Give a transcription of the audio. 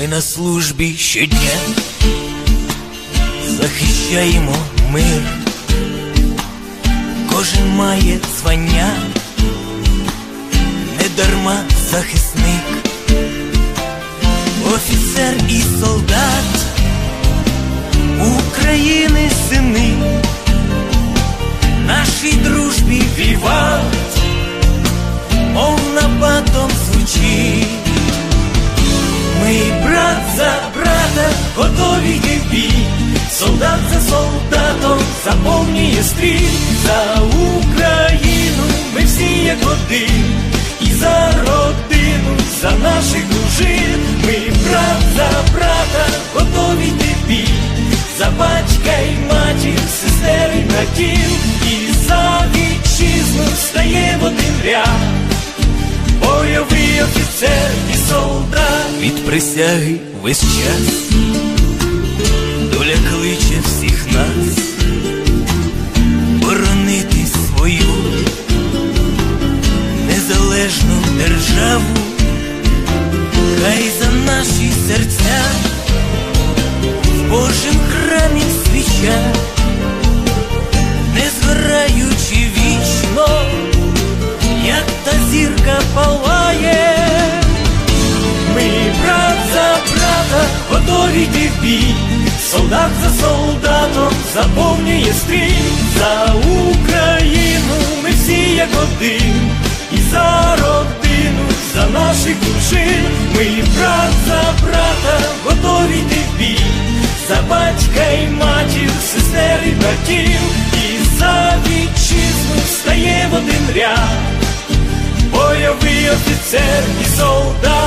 Ми на службі щодня. Захищаємо мир, кожен має звання, не дарма захисник, офіцер і солдат, України сини, нашій дружбі віват, заповнює стрій за Україну, ми всі як один, і за родину, за наших дружин, ми брат за брата готові йти за батька й матір, сестер і братів, і за вітчизну стає в один ряд. Бойовий офіцер і солдат. Від присяги весь час незалежну державу, хай за наші серця в Божим храмі свіча, не згораючи вічно як та зірка палає, ми брат за брата готові йти в бій, солдат за солдатом заповнює стрій за наших дружин, ми брат за брата готові йти в бій, за батька і матір, сестер і братів, і за вітчизну встає в один ряд. Бойовий офіцер і солдат.